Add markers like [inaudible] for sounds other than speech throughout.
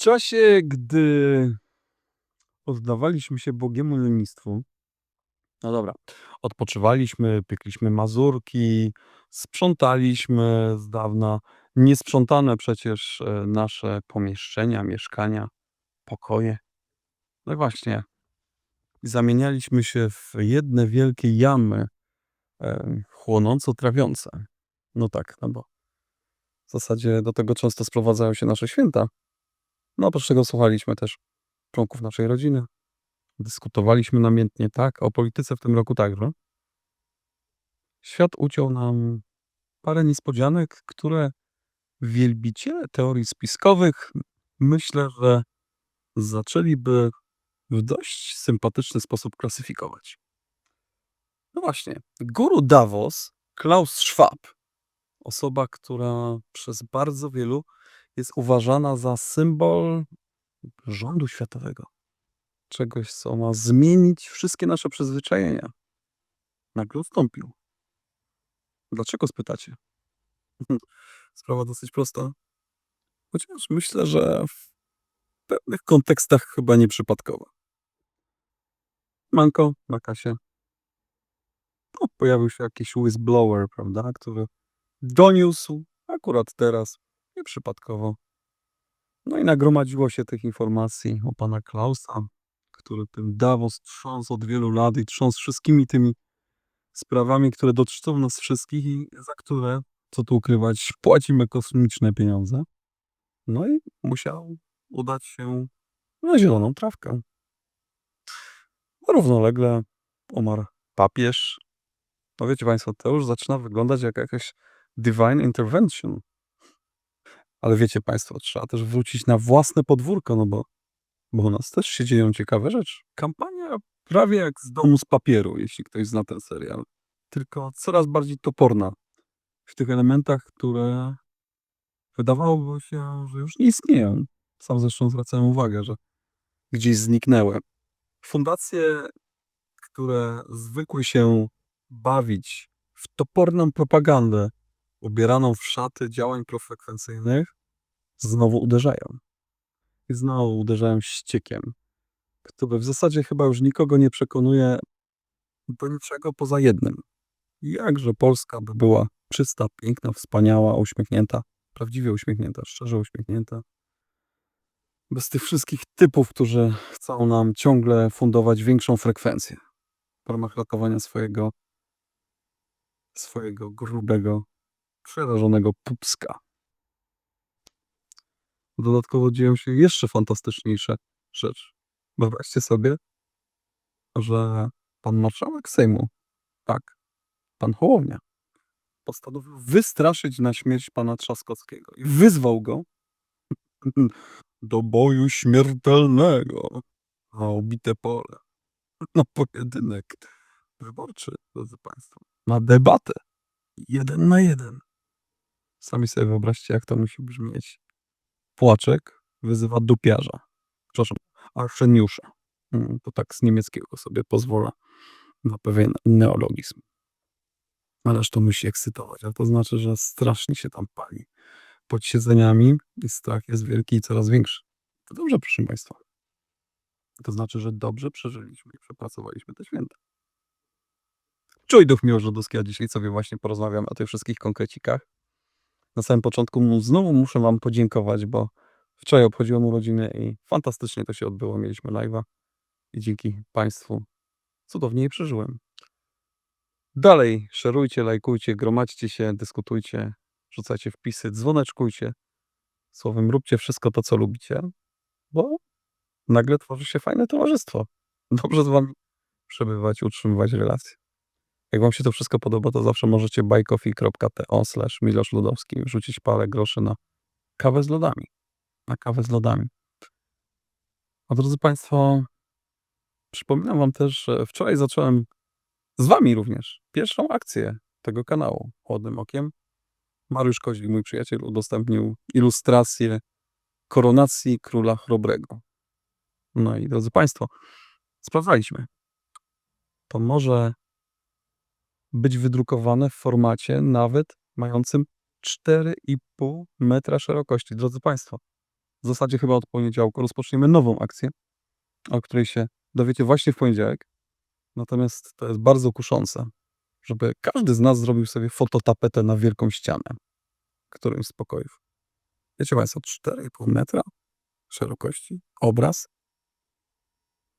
czasie, gdy oddawaliśmy się błogiemu lenistwu no dobra, odpoczywaliśmy, piekliśmy mazurki, sprzątaliśmy z dawna niesprzątane przecież, e, nasze pomieszczenia, mieszkania, pokoje. No właśnie zamienialiśmy się w jedne wielkie jamy, em, chłonąco-trawiące. No tak, no bo w zasadzie do tego często sprowadzają się nasze święta. No oprócz tego słuchaliśmy też członków naszej rodziny. Dyskutowaliśmy namiętnie, tak, o polityce w tym roku także. Świat uciął nam parę niespodzianek, które wielbiciele teorii spiskowych, myślę, że zaczęliby w dość sympatyczny sposób klasyfikować. No właśnie, guru Davos, Klaus Schwab, osoba, która przez bardzo wielu jest uważana za symbol rządu światowego. Czegoś, co ma zmienić wszystkie nasze przyzwyczajenia. Nagle ustąpił. Dlaczego spytacie? [laughs] Sprawa dosyć prosta. Chociaż myślę, że w pewnych kontekstach chyba nieprzypadkowa. Manko na kasie. No, pojawił się jakiś whistleblower, prawda, który doniósł akurat teraz, nieprzypadkowo. No i nagromadziło się tych informacji o pana Klausa, który tym Davos trząsł od wielu lat i trząsł wszystkimi tymi sprawami, które dotyczą nas wszystkich i za które, co tu ukrywać, płacimy kosmiczne pieniądze. No i musiał udać się na zieloną trawkę. Równolegle umarł papież. No wiecie państwo, to już zaczyna wyglądać jak jakaś divine intervention. Ale wiecie państwo, trzeba też wrócić na własne podwórko, no bo, bo u nas też się dzieją ciekawe rzeczy. Kampania prawie jak z domu z papieru, jeśli ktoś zna ten serial. Tylko coraz bardziej toporna w tych elementach, które wydawałoby się, że już nie istnieją. Sam zresztą zwracałem uwagę, że gdzieś zniknęły. Fundacje, które zwykły się bawić w toporną propagandę ubieraną w szaty działań profrekwencyjnych, znowu uderzają. I znowu uderzają ściekiem, który w zasadzie chyba już nikogo nie przekonuje do niczego poza jednym. Jakże Polska by była czysta, piękna, wspaniała, uśmiechnięta, prawdziwie uśmiechnięta, szczerze uśmiechnięta. Bez tych wszystkich typów, którzy chcą nam ciągle fundować większą frekwencję w ramach ratowania swojego, swojego grubego, przerażonego pupska. Dodatkowo dzieją się jeszcze fantastyczniejsze rzeczy. Wyobraźcie sobie, że pan marszałek Sejmu, tak, pan Hołownia, postanowił wystraszyć na śmierć pana Trzaskowskiego i wyzwał go do boju śmiertelnego na obite pole, na pojedynek wyborczy, drodzy państwo, na debatę jeden na jeden. Sami sobie wyobraźcie, jak to musi brzmieć. Płaczek wyzywa dupiarza. Przepraszam, arszeniusza. Mm, To tak z niemieckiego sobie pozwolę na pewien neologizm. Ależ to musi ekscytować, a to znaczy, że strasznie się tam pali pod siedzeniami strach jest wielki i coraz większy. To dobrze, proszę Państwa. To znaczy, że dobrze przeżyliśmy i przepracowaliśmy te święta. Czuj duch Miłosz Żodowski, a dzisiaj sobie właśnie porozmawiam o tych wszystkich konkrecikach. Na samym początku znowu muszę Wam podziękować, bo wczoraj obchodziłem urodziny i fantastycznie to się odbyło. Mieliśmy live'a i dzięki Państwu cudownie je przeżyłem. Dalej szerujcie, lajkujcie, gromadźcie się, dyskutujcie, rzucajcie wpisy, dzwoneczkujcie. Słowem, róbcie wszystko to, co lubicie, bo nagle tworzy się fajne towarzystwo. Dobrze z Wami przebywać, utrzymywać relacje. Jak Wam się to wszystko podoba, to zawsze możecie buycoffee.to slash Milosz Ludowski wrzucić parę groszy na kawę z lodami. Na kawę z lodami. A drodzy Państwo, przypominam Wam też, że wczoraj zacząłem z Wami również pierwszą akcję tego kanału Chłodnym Okiem. Mariusz Kozik, mój przyjaciel, udostępnił ilustrację koronacji króla chrobrego. No i drodzy Państwo, sprawdzaliśmy. To może być wydrukowane w formacie nawet mającym 4,5 metra szerokości. Drodzy Państwo, w zasadzie chyba od poniedziałku rozpoczniemy nową akcję, o której się dowiecie właśnie w poniedziałek. Natomiast to jest bardzo kuszące, żeby każdy z nas zrobił sobie fototapetę na wielką ścianę którymś z pokojów. Wiecie Państwo, 4,5 metra szerokości, obraz,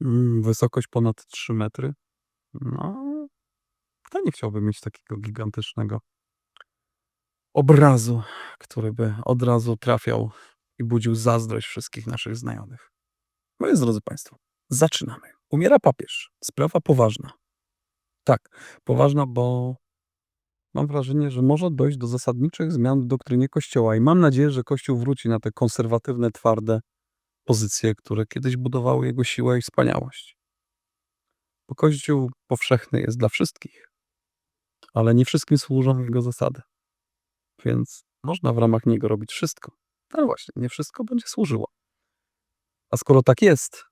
mm, wysokość ponad 3 metry. No, kto nie chciałby mieć takiego gigantycznego obrazu, który by od razu trafiał i budził zazdrość wszystkich naszych znajomych. No więc, drodzy Państwo, zaczynamy. Umiera papież. Sprawa poważna. Tak, poważna, bo mam wrażenie, że może dojść do zasadniczych zmian w doktrynie Kościoła i mam nadzieję, że Kościół wróci na te konserwatywne, twarde pozycje, które kiedyś budowały jego siłę i wspaniałość. Bo Kościół powszechny jest dla wszystkich, ale nie wszystkim służą jego zasady. Więc można w ramach niego robić wszystko. Ale właśnie, nie wszystko będzie służyło. A skoro tak jest,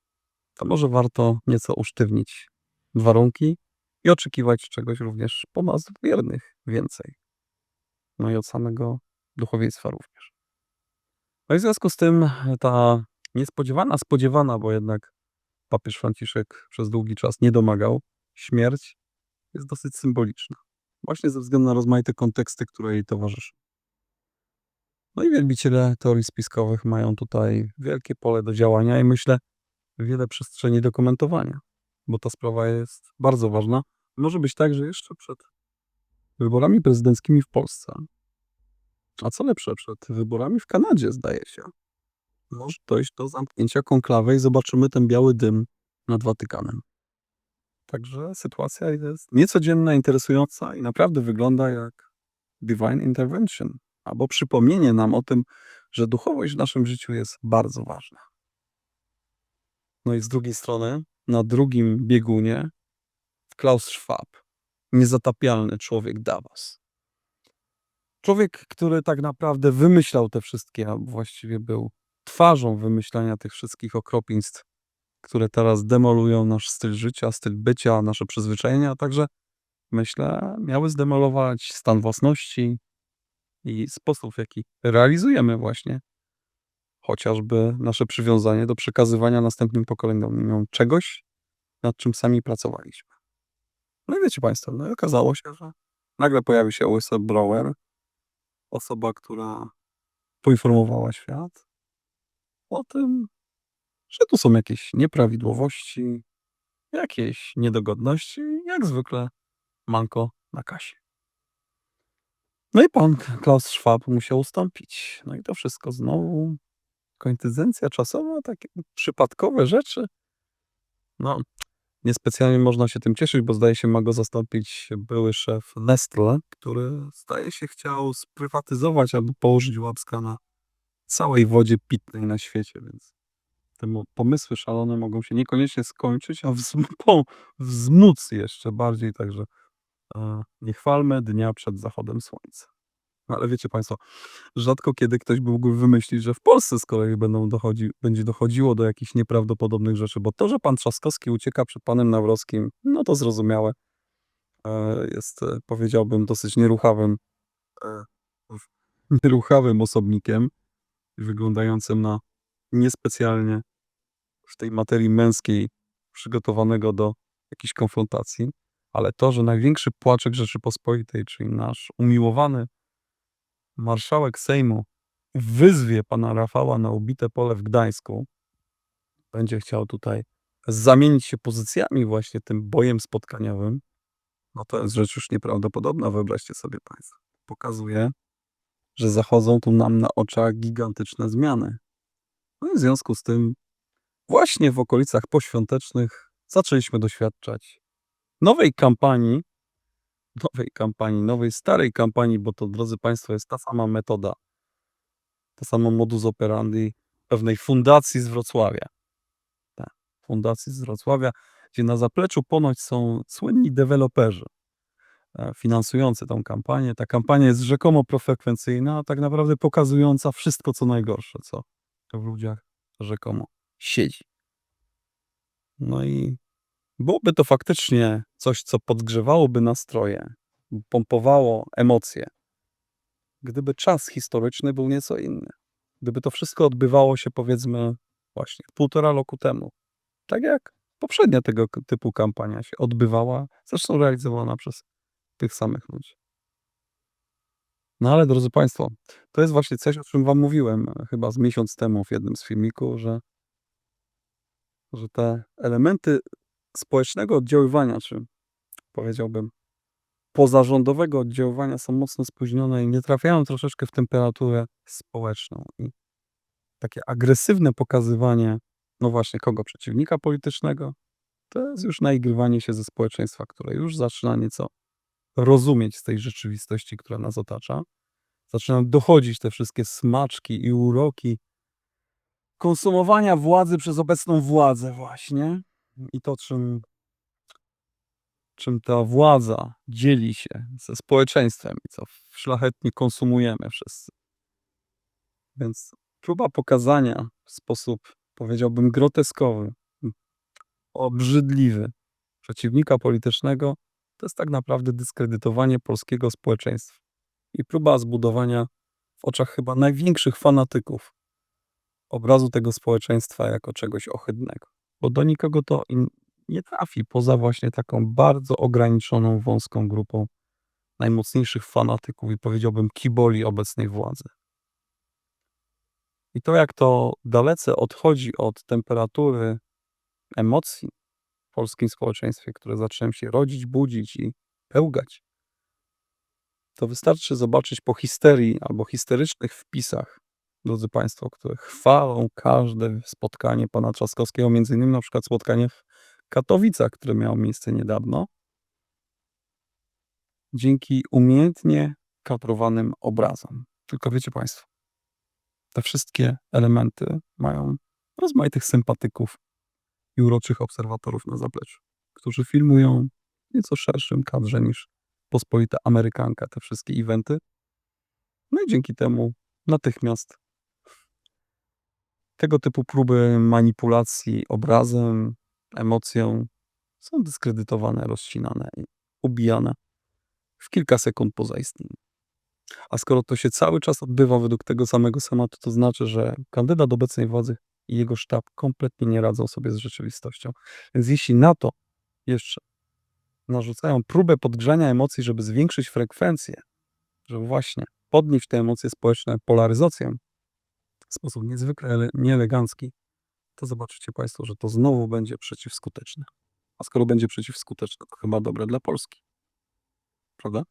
to może warto nieco usztywnić warunki i oczekiwać czegoś również po nas wiernych więcej. No i od samego duchowieństwa również. No i w związku z tym ta niespodziewana, spodziewana, bo jednak papież Franciszek przez długi czas nie domagał, śmierć jest dosyć symboliczna. Właśnie ze względu na rozmaite konteksty, które jej towarzyszą. No i wielbiciele teorii spiskowych mają tutaj wielkie pole do działania i myślę, wiele przestrzeni do komentowania, bo ta sprawa jest bardzo ważna. Może być tak, że jeszcze przed wyborami prezydenckimi w Polsce, a co lepsze, przed wyborami w Kanadzie, zdaje się, może dojść do zamknięcia konklawy i zobaczymy ten biały dym nad Watykanem. Także sytuacja jest niecodzienna, interesująca i naprawdę wygląda jak divine intervention, albo przypomnienie nam o tym, że duchowość w naszym życiu jest bardzo ważna. No i z drugiej strony, na drugim biegunie, Klaus Schwab, niezatapialny człowiek Davos. Człowiek, który tak naprawdę wymyślał te wszystkie, a właściwie był twarzą wymyślania tych wszystkich okropieństw, które teraz demolują nasz styl życia, styl bycia, nasze przyzwyczajenia, a także myślę, miały zdemolować stan własności i sposób, w jaki realizujemy właśnie chociażby nasze przywiązanie do przekazywania następnym pokoleniom czegoś, nad czym sami pracowaliśmy. No i wiecie Państwo, no i okazało się, że nagle pojawił się whistleblower, osoba, która poinformowała świat o tym, że tu są jakieś nieprawidłowości, jakieś niedogodności, jak zwykle manko na kasie. No i pan Klaus Schwab musiał ustąpić. No i to wszystko znowu koincydencja czasowa, takie przypadkowe rzeczy. No, niespecjalnie można się tym cieszyć, bo zdaje się ma go zastąpić były szef Nestle, który zdaje się chciał sprywatyzować albo położyć łapska na całej wodzie pitnej na świecie, więc te pomysły szalone mogą się niekoniecznie skończyć, a wzm- wzmóc jeszcze bardziej, także nie chwalmy dnia przed zachodem słońca. No, Ale wiecie Państwo, rzadko kiedy ktoś by mógł wymyślić, że w Polsce z kolei będą dochodzi, będzie dochodziło do jakichś nieprawdopodobnych rzeczy, bo to, że pan Trzaskowski ucieka przed panem Nawrockim, no to zrozumiałe. E, Jest, e, powiedziałbym, dosyć nieruchawym, e, nieruchawym osobnikiem, wyglądającym na niespecjalnie w tej materii męskiej przygotowanego do jakiejś konfrontacji, ale to, że największy płaczek Rzeczypospolitej, czyli nasz umiłowany marszałek Sejmu wyzwie pana Rafała na ubite pole w Gdańsku, będzie chciał tutaj zamienić się pozycjami właśnie tym bojem spotkaniowym, no to jest rzecz już nieprawdopodobna, wyobraźcie sobie państwo. Pokazuje, że zachodzą tu nam na oczach gigantyczne zmiany. No i w związku z tym właśnie w okolicach poświątecznych zaczęliśmy doświadczać nowej kampanii, nowej kampanii, nowej starej kampanii, bo to, drodzy Państwo, jest ta sama metoda, ta sama modus operandi pewnej fundacji z Wrocławia. Fundacji z Wrocławia, gdzie na zapleczu ponoć są słynni deweloperzy e, finansujący tą kampanię. Ta kampania jest rzekomo profrekwencyjna, a tak naprawdę pokazująca wszystko, co najgorsze, co w ludziach rzekomo siedzi. No i byłoby to faktycznie coś, co podgrzewałoby nastroje, pompowało emocje, gdyby czas historyczny był nieco inny. Gdyby to wszystko odbywało się powiedzmy właśnie półtora roku temu, tak jak poprzednia tego typu kampania się odbywała, zresztą realizowana przez tych samych ludzi. No ale drodzy państwo, to jest właśnie coś, o czym wam mówiłem, e, chyba z miesiąc temu w jednym z filmików, że że te elementy społecznego oddziaływania, czy powiedziałbym pozarządowego oddziaływania są mocno spóźnione i nie trafiają troszeczkę w temperaturę społeczną. I takie agresywne pokazywanie, no właśnie, kogo? Przeciwnika politycznego, to jest już naigrywanie się ze społeczeństwa, które już zaczyna nieco rozumieć z tej rzeczywistości, która nas otacza. Zaczynają dochodzić te wszystkie smaczki i uroki konsumowania władzy przez obecną władzę właśnie. I to czym czym ta władza dzieli się ze społeczeństwem i co szlachetnie konsumujemy wszyscy. Więc próba pokazania w sposób, powiedziałbym, groteskowy, obrzydliwy przeciwnika politycznego, to jest tak naprawdę dyskredytowanie polskiego społeczeństwa i próba zbudowania w oczach chyba największych fanatyków obrazu tego społeczeństwa jako czegoś ohydnego, bo do nikogo to nie trafi poza właśnie taką bardzo ograniczoną, wąską grupą najmocniejszych fanatyków i powiedziałbym kiboli obecnej władzy. I to, jak to dalece odchodzi od temperatury emocji polskim społeczeństwie, które zaczynają się rodzić, budzić i pełgać, to wystarczy zobaczyć po histerii albo histerycznych wpisach, drodzy państwo, które chwalą każde spotkanie pana Trzaskowskiego, między innymi na przykład spotkanie w Katowicach, które miało miejsce niedawno. Dzięki umiejętnie kadrowanym obrazom. Tylko wiecie państwo, te wszystkie elementy mają rozmaitych sympatyków i uroczych obserwatorów na zapleczu, którzy filmują w nieco szerszym kadrze niż pospolita Amerykanka te wszystkie eventy. No i dzięki temu natychmiast tego typu próby manipulacji obrazem, emocją są dyskredytowane, rozcinane i ubijane w kilka sekund po zaistnieniu. A skoro to się cały czas odbywa według tego samego schematu, to znaczy, że kandydat obecnej władzy i jego sztab kompletnie nie radzą sobie z rzeczywistością. Więc jeśli na to jeszcze narzucają próbę podgrzania emocji, żeby zwiększyć frekwencję, żeby właśnie podnieść te emocje społeczne, polaryzację w sposób niezwykle ele- nieelegancki, to zobaczycie Państwo, że to znowu będzie przeciwskuteczne. A skoro będzie przeciwskuteczne, to chyba dobre dla Polski. Prawda?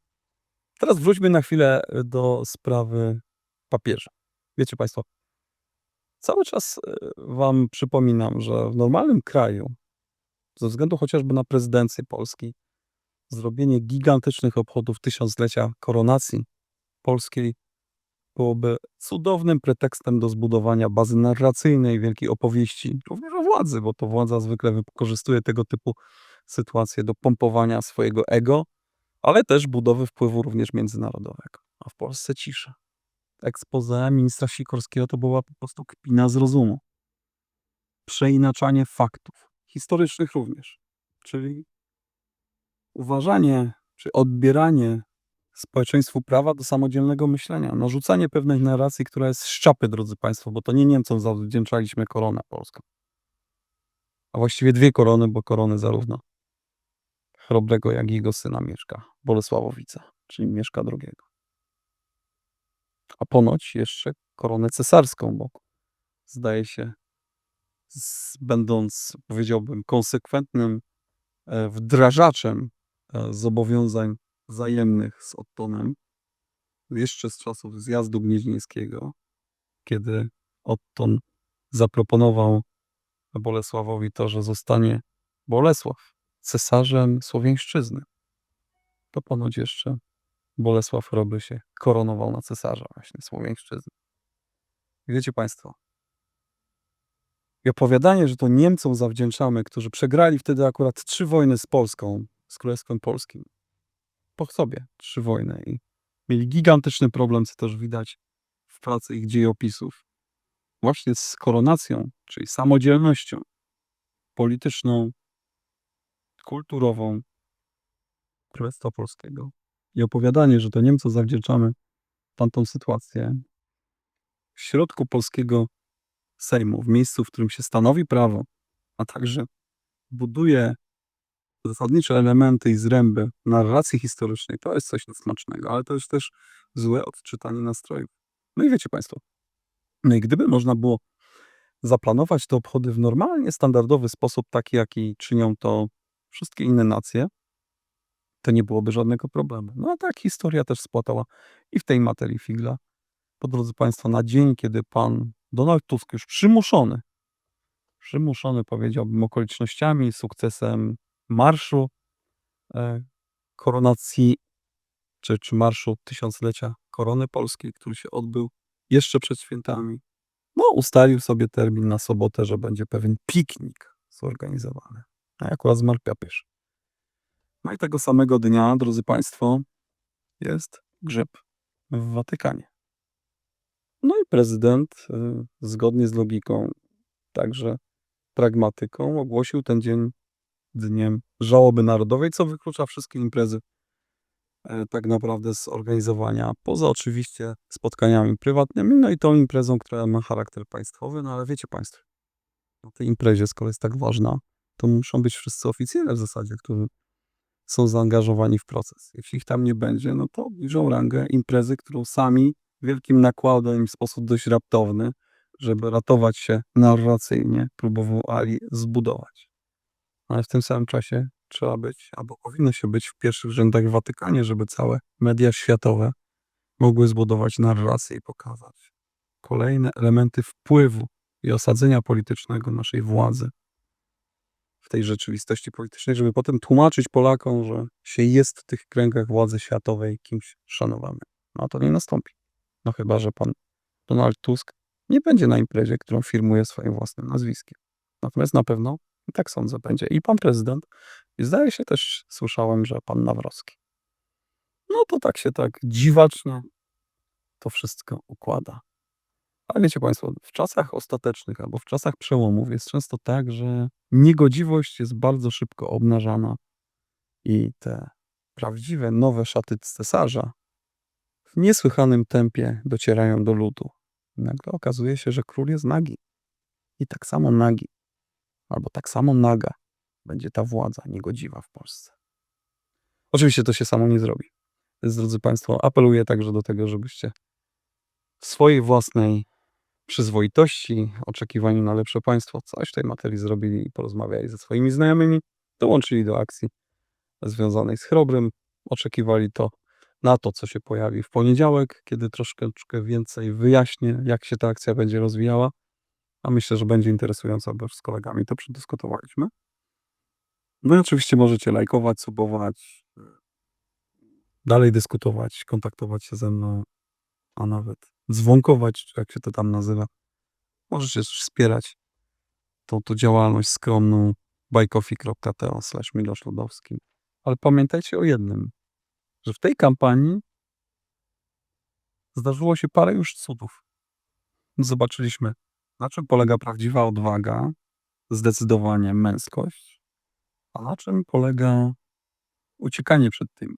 Teraz wróćmy na chwilę y, do sprawy papieża. Wiecie Państwo, cały czas y, Wam przypominam, że w normalnym kraju, ze względu chociażby na prezydencję Polski, zrobienie gigantycznych obchodów tysiąclecia koronacji polskiej byłoby cudownym pretekstem do zbudowania bazy narracyjnej wielkiej opowieści, również o władzy, bo to władza zwykle wykorzystuje tego typu sytuacje do pompowania swojego ego, ale też budowy wpływu również międzynarodowego. A w Polsce cisza. Expose ministra Sikorskiego to była po prostu kpina z rozumu. Przeinaczanie faktów, historycznych również, czyli uważanie czy odbieranie społeczeństwu prawa do samodzielnego myślenia, narzucanie pewnej narracji, która jest szczapy, drodzy Państwo, bo to nie Niemcom zawdzięczaliśmy koronę polską. A właściwie dwie korony, bo korony zarówno Chrobrego, jak i jego syna Mieszka Bolesławowica, czyli Mieszka II. A ponoć jeszcze koronę cesarską, bo zdaje się, z, będąc, powiedziałbym, konsekwentnym e, wdrażaczem e, zobowiązań wzajemnych z Ottonem, jeszcze z czasów zjazdu gnieźnieńskiego, kiedy Otton zaproponował Bolesławowi to, że zostanie Bolesław cesarzem Słowiańszczyzny. To ponoć jeszcze Bolesław Roby się koronował na cesarza właśnie Słowiańszczyzny. Wiecie Państwo, i opowiadanie, że to Niemcom zawdzięczamy, którzy przegrali wtedy akurat trzy wojny z Polską, z Królestwem Polskim, po sobie trzy wojny i mieli gigantyczny problem, co też widać w pracy ich dziejopisów, właśnie z koronacją, czyli samodzielnością polityczną, kulturową Królestwa Polskiego. I opowiadanie, że to Niemcom zawdzięczamy tamtą sytuację, w środku polskiego Sejmu, w miejscu, w którym się stanowi prawo, a także buduje zasadnicze elementy i zręby narracji historycznej, to jest coś niesmacznego, ale to jest też złe odczytanie nastrojów. No i wiecie Państwo, no i gdyby można było zaplanować te obchody w normalnie standardowy sposób, taki jaki czynią to wszystkie inne nacje, to nie byłoby żadnego problemu. No a tak historia też spłatała i w tej materii figla. Bo drodzy Państwo, na dzień, kiedy pan Donald Tusk już przymuszony, przymuszony powiedziałbym okolicznościami, sukcesem marszu e, koronacji, czy, czy marszu tysiąclecia korony polskiej, który się odbył jeszcze przed świętami, no ustalił sobie termin na sobotę, że będzie pewien piknik zorganizowany. A akurat zmarł papież. No i tego samego dnia, drodzy Państwo, jest grzeb w Watykanie. No i prezydent, y, zgodnie z logiką, także pragmatyką, ogłosił ten dzień dniem żałoby narodowej, co wyklucza wszystkie imprezy e, tak naprawdę z organizowania, poza oczywiście spotkaniami prywatnymi, no i tą imprezą, która ma charakter państwowy, no ale wiecie Państwo, na tej imprezie, skoro jest tak ważna, to muszą być wszyscy oficjele w zasadzie, którzy są zaangażowani w proces. Jeśli ich tam nie będzie, no to obniżą rangę imprezy, którą sami wielkim nakładem w sposób dość raptowny, żeby ratować się narracyjnie, próbowali zbudować. Ale w tym samym czasie trzeba być, albo powinno się być w pierwszych rzędach w Watykanie, żeby całe media światowe mogły zbudować narrację i pokazać kolejne elementy wpływu i osadzenia politycznego naszej władzy w tej rzeczywistości politycznej, żeby potem tłumaczyć Polakom, że się jest w tych kręgach władzy światowej kimś szanowany. No to nie nastąpi. No chyba, że pan Donald Tusk nie będzie na imprezie, którą firmuje swoim własnym nazwiskiem. Natomiast na pewno, tak sądzę, będzie i pan prezydent, i zdaje się też, słyszałem, że pan Nawrocki. No to tak się tak dziwacznie to wszystko układa. Ale wiecie Państwo, w czasach ostatecznych albo w czasach przełomów jest często tak, że niegodziwość jest bardzo szybko obnażana i te prawdziwe nowe szaty cesarza w niesłychanym tempie docierają do ludu. Nagle okazuje się, że król jest nagi. I tak samo nagi, albo tak samo naga będzie ta władza niegodziwa w Polsce. Oczywiście to się samo nie zrobi. Więc, drodzy Państwo, apeluję także do tego, żebyście w swojej własnej przyzwoitości, oczekiwaniu na lepsze państwo, coś w tej materii zrobili i porozmawiali ze swoimi znajomymi, dołączyli do akcji związanej z Chrobrym, oczekiwali to na to, co się pojawi w poniedziałek, kiedy troszkę więcej wyjaśnię, jak się ta akcja będzie rozwijała, a myślę, że będzie interesująca, bo z kolegami to przedyskutowaliśmy. No i oczywiście możecie lajkować, subować, dalej dyskutować, kontaktować się ze mną, a nawet dzwonkować, czy jak się to tam nazywa. Możecie też wspierać tą, tą działalność skromną bajkofi.to slash Milosz Ludowski. Ale pamiętajcie o jednym, że w tej kampanii zdarzyło się parę już cudów. Zobaczyliśmy, na czym polega prawdziwa odwaga, zdecydowanie męskość, a na czym polega uciekanie przed tym,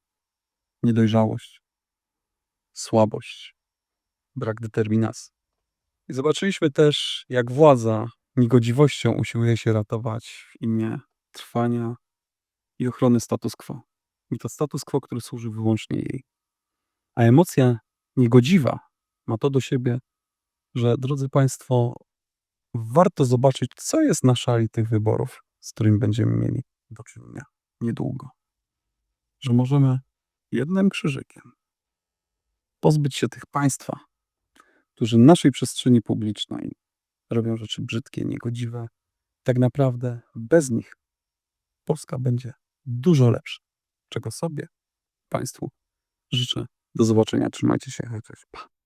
niedojrzałość, słabość, brak determinacji. I zobaczyliśmy też, jak władza niegodziwością usiłuje się ratować w imię trwania i ochrony status quo. I to status quo, który służy wyłącznie jej. A emocja niegodziwa ma to do siebie, że drodzy Państwo, warto zobaczyć, co jest na szali tych wyborów, z którymi będziemy mieli do czynienia niedługo. Że możemy jednym krzyżykiem pozbyć się tych państwa, którzy naszej przestrzeni publicznej robią rzeczy brzydkie, niegodziwe. Tak naprawdę bez nich Polska będzie dużo lepsza. Czego sobie, Państwu życzę. Do zobaczenia. Trzymajcie się. Cześć. Pa.